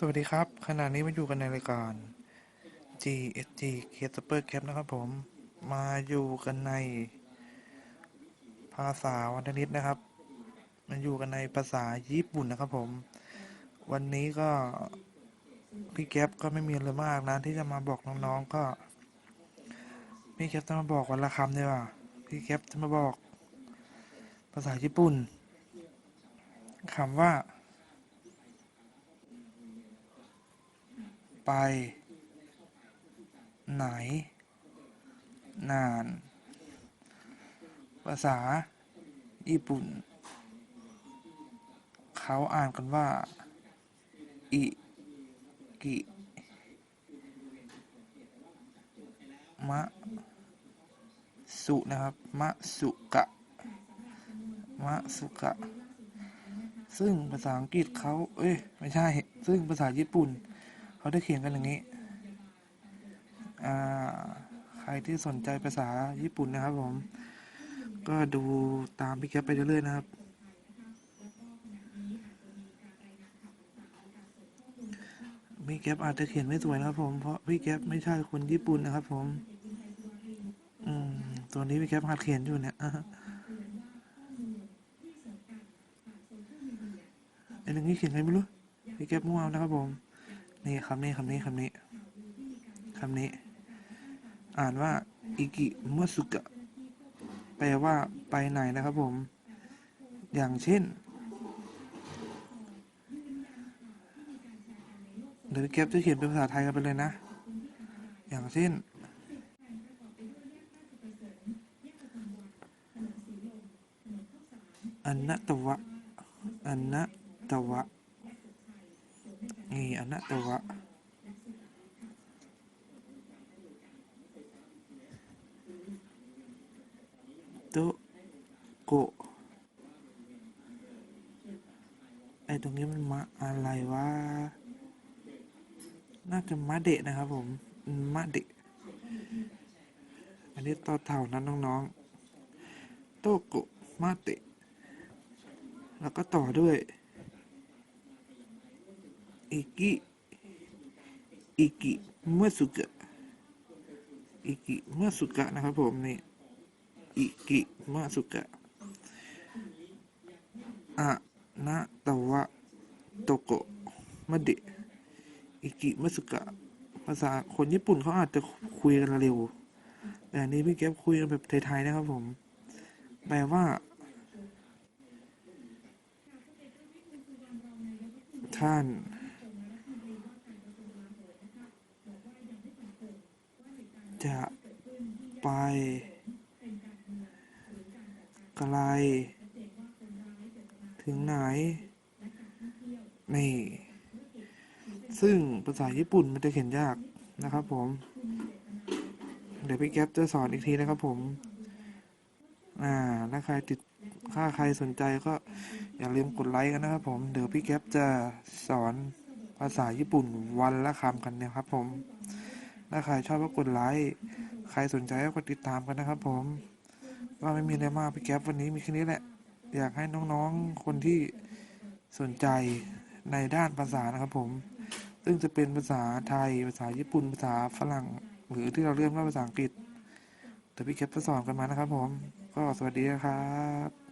สวัสดีครับ ขณะนี้มาอยู่กันในรายการ GSG c a s p e r Cap นะครับผม มาอยู่กันใน ภาษาวรรณนิตนะครับ มาอยู่กันในภาษาญี่ปุ่นนะครับผม วันนี้ก็พี่แก๊ปก็ไม่มีอะไรมากนะ ที่จะมาบอกน้องๆก็พี่แก๊ปจะมาบอกวันละคำดีกว่าพี่แก๊ปจะมาบอก ภาษาญี่ปุ่นคำว่า ไป ไหน นาน ภาษา ญี่ปุ่น เขาอ่านกันว่า อิกิ มะ สุ นะครับ มะ สุกะ มะ สุกะซึ่งภาษาอังกฤษเขา เอ้ย ไม่ใช่ ซึ่งภาษาญี่ปุ่น เขาได้เขียนกันอย่างนี้ใครที่สนใจภาษาญี่ปุ่นนะครับผม ก็ดูตามพี่แก๊ปไปเรื่อยๆนะครับ พี่แก๊ปอาจจะเขียนไม่สวยนะครับผม เพราะพี่แก๊ปไม่ใช่คนญี่ปุ่นนะครับผม อืมตัวนี้พี่แก๊ปหัดเขียนอยู่เนี่ยไอ้เรื่งนี้เขียนไงไม่รู้พี่แก๊ปมั่วเอานะครับผม นี่คำนี้คำนี้คำนี้คำนี้ อ่านว่าอิกิมัสุกะแปลว่าไปไหนนะครับผม อย่างเช่น เดี๋ยวพี่แก๊ปจะเขียนเป็นภาษาไทยกันไปเลยนะ อย่างเช่น อันนะตวะ อันนะตวะ อันนะตวะโตะโกะไอตรงนี้มันมาอะไรวะ น่าจะมาเดะนะครับผมมาเดะอันนี้ต่อเท่านั้นน้องๆโตะโกะมาเดะแล้วก็ต่อด้วย อิกิอิกิเมื่อสุกะอิกิเมื่อสุกะนะครับผมนี่อิกิมาสุกะอะนะตะวะโตโกะมะเดะอิกิมาสุกะภาษาคนญี่ปุ่นเขาอาจจะคุยกันเร็วแต่อันนี้พี่แก๊ปคุยกันแบบไทยๆนะครับผมแปลว่า ท่าน จะไป ไกล ถึงไหน นี่ ซึ่งภาษาญี่ปุ่นมันจะเขียนยากนะครับผม เดี๋ยวพี่แก๊ปจะสอนอีกทีนะครับผม อ่าถ้าใครติดถ้าใครสนใจก็อย่าลืมกดไลค์กันนะครับผม เดี๋ยวพี่แก๊ปจะสอนภาษาญี่ปุ่นวันละคำกันนะครับผม ถ้าใครชอบก็กดไลค์ ใครสนใจก็กดติดตามกันนะครับผม ก็ไม่มีอะไรมากพี่แก๊ปวันนี้มีแค่นี้แหละ อยากให้น้องๆ คนที่สนใจในด้านภาษานะครับผม ซึ่งจะเป็นภาษาไทย ภาษาญี่ปุ่น ภาษาฝรั่ง หรือที่เราเรียกว่าภาษาอังกฤษ แต่พี่แก๊ปจะสอนกันมานะครับผม ก็สวัสดีนะครับ